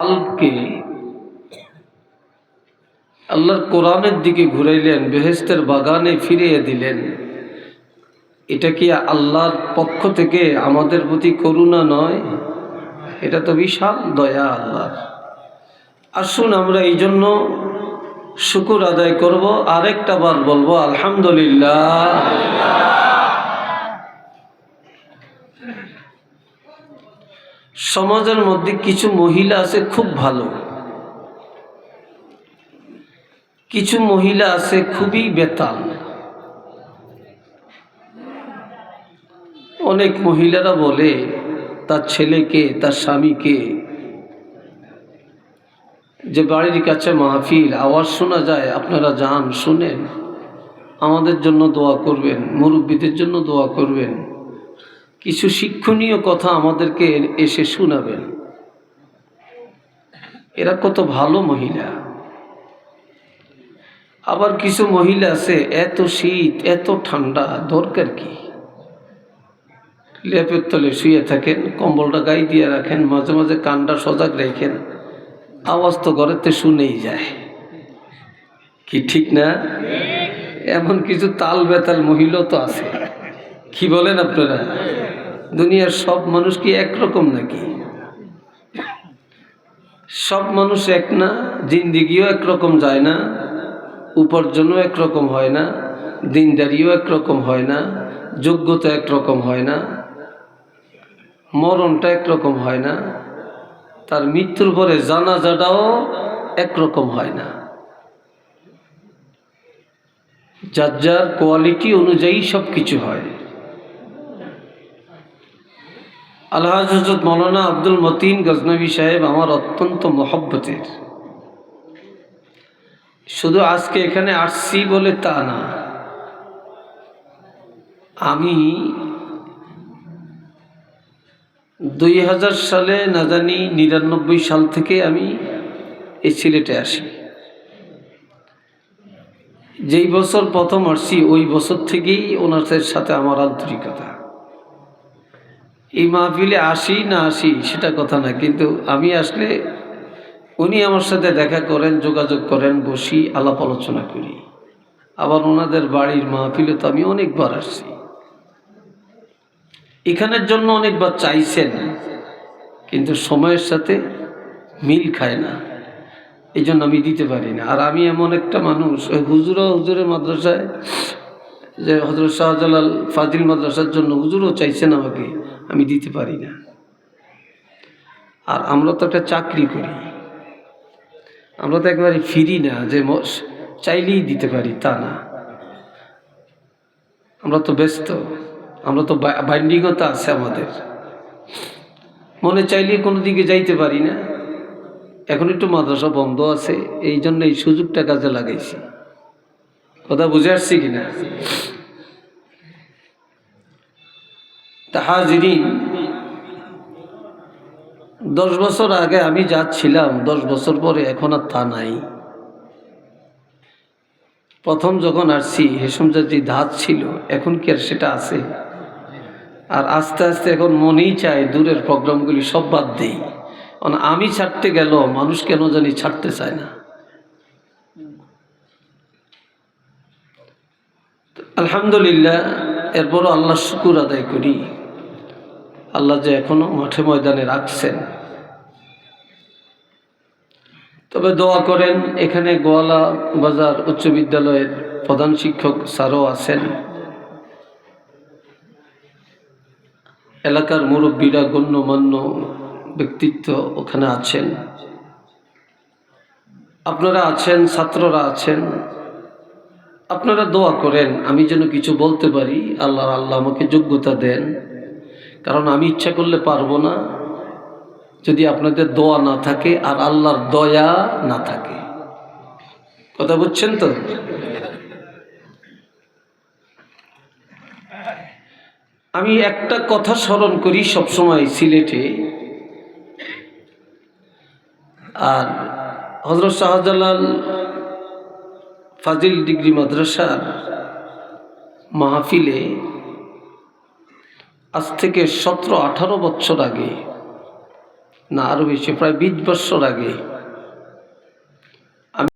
কালকে আল্লাহর কোরআনের দিকে ঘুরাইলেন বেহেস্তের বাগানে ফিরিয়ে দিলেন। এটা কি আল্লাহর পক্ষ থেকে আমাদের প্রতি করুণা নয়? এটা তো বিশাল দয়া আল্লাহর। আসুন আমরা এই জন্য শুকুর আদায় করব। আরেকটা বার বলব, আলহামদুলিল্লাহ। সমাজের মধ্যে কিছু মহিলা আছে খুব ভালো। কিছু মহিলা আছে খুবই বেতাল। অনেক মহিলারা বলে, তার ছেলেকে, তার স্বামীকে, যে বাড়ির কাছে মাহফিল, আওয়াজ শোনা যায়, আপনারা যান, শুনেন। আমাদের জন্য দোয়া করবেন, মুরব্বীদের জন্য দোয়া করবেন। কিছু শিক্ষণীয় কথা আমাদেরকে এসে শোনাবেন। এরা কত ভালো মহিলা। আবার কিছু মহিলা আছে, এত শীত, এত ঠান্ডা, দরকার কি? লেপের তলে শুয়ে থাকেন, কম্বলটা গায়ে দিয়ে রাখেন, মাঝে মাঝে কানটা সজাগ রেখেন, আওয়াজ তো ঘরেতে শুনেই যায়। কি ঠিক না? এমন কিছু তাল বেতাল মহিলা তো আছে। কি বলেন আপনারা? দুনিয়ার সব মানুষ কি একরকম নাকি? সব মানুষ এক না, জিন্দিগিও একরকম যায় না, উপার্জনও একরকম হয় না, দিনদারিও একরকম হয় না, যোগ্যতা একরকম হয় না, মরণটা একরকম হয় না, তার মৃত্যুর পরে জানাজাটাও একরকম হয় না। যার যার কোয়ালিটি অনুযায়ী সব কিছু হয়। আল্লাহ হজরত মৌলানা আব্দুল মতিন গজনবী সাহেব আমার অত্যন্ত মহব্বতের। শুধু আজকে এখানে আসছি বলে তা না। আমি দুই হাজার সালে না জানি নিরানব্বই সাল থেকে আমি এই সিলেটে আসি। যেই বছর প্রথম আসছি, ওই বছর থেকেই ওনার সাথে আমার আন্তরিকতা। এই মাহফিলে আসি না আসি সেটা কথা না, কিন্তু আমি আসলে উনি আমার সাথে দেখা করেন, যোগাযোগ করেন, বসি, আলাপ আলোচনা করি। আবার ওনাদের বাড়ির মাহফিলে তো আমি অনেকবার আসছি। এখানের জন্য অনেকবার চাইছেন, কিন্তু সময়ের সাথে মিল খায় না। এই জন্য আমি দিতে পারি না। আর আমি এমন একটা মানুষ, ওই হুজুরা হুজুরের মাদ্রাসায়, যে হজরত শাহজালাল ফাজিল মাদ্রাসার জন্য হুজুরও চাইছেন আমাকে। আমি দিতে পারি না। আর আমরা তো একটা চাকরি করি। আমরা তো একবারে ফিরি না যে চাইলেই দিতে পারি তা না। আমরা তো ব্যস্ত। আমরা তো বাইন্ডিংতা আছে আমাদের। মনে চাইলে কোনো দিকে যাইতে পারি না। এখন একটু মাদ্রাসা বন্ধ আছে এই জন্য এই সুযোগটা কাজে লাগাইছি। কথা বুঝে আসছি কিনা? তাহাজিরিন। দশ বছর আগে আমি যাচ্ছিলাম, দশ বছর পরে এখন আর তা নাই। প্রথম যখন আসছি হেসমজার যে ধাত ছিল, এখন কি আর সেটা আছে? আর আস্তে আস্তে এখন মনেই চায় দূরের প্রোগ্রামগুলি সব বাদ দেই। কারণ আমি ছাড়তে গেল মানুষ কেন জানি ছাড়তে চায় না। আলহামদুলিল্লাহ, এরপরও আল্লাহ শুকুর আদায় করি। আল্লাহ যে এখনও মাঠে ময়দানে রাখছেন। তবে দোয়া করেন, এখানে গোয়ালা বাজার উচ্চ বিদ্যালয়ের প্রধান শিক্ষক স্যারও আছেন। এলাকার মুরব্বীরা গণ্যমান্য ব্যক্তিত্ব ওখানে আছেন। আপনারা আছেন, ছাত্ররা আছেন। আপনারা দোয়া করেন, আমি যেন কিছু বলতে পারি আল্লাহ আল্লাহ আমাকে যোগ্যতা দেন। কারণ আমি ইচ্ছা করলে পারব না। যদি আপনাদের দোয়া না থাকে আর আল্লাহর দয়া না থাকে। কথা বুঝছেন তো? আমি একটা কথা স্মরণ করি সবসময় সিলেটে। আর হজরত শাহজালাল ফাজিল ডিগ্রি মাদ্রাসার মাহফিলে আজ থেকে সতেরো আঠারো বছর আগে না আরও বেশি প্রায় বিশ বছর আগে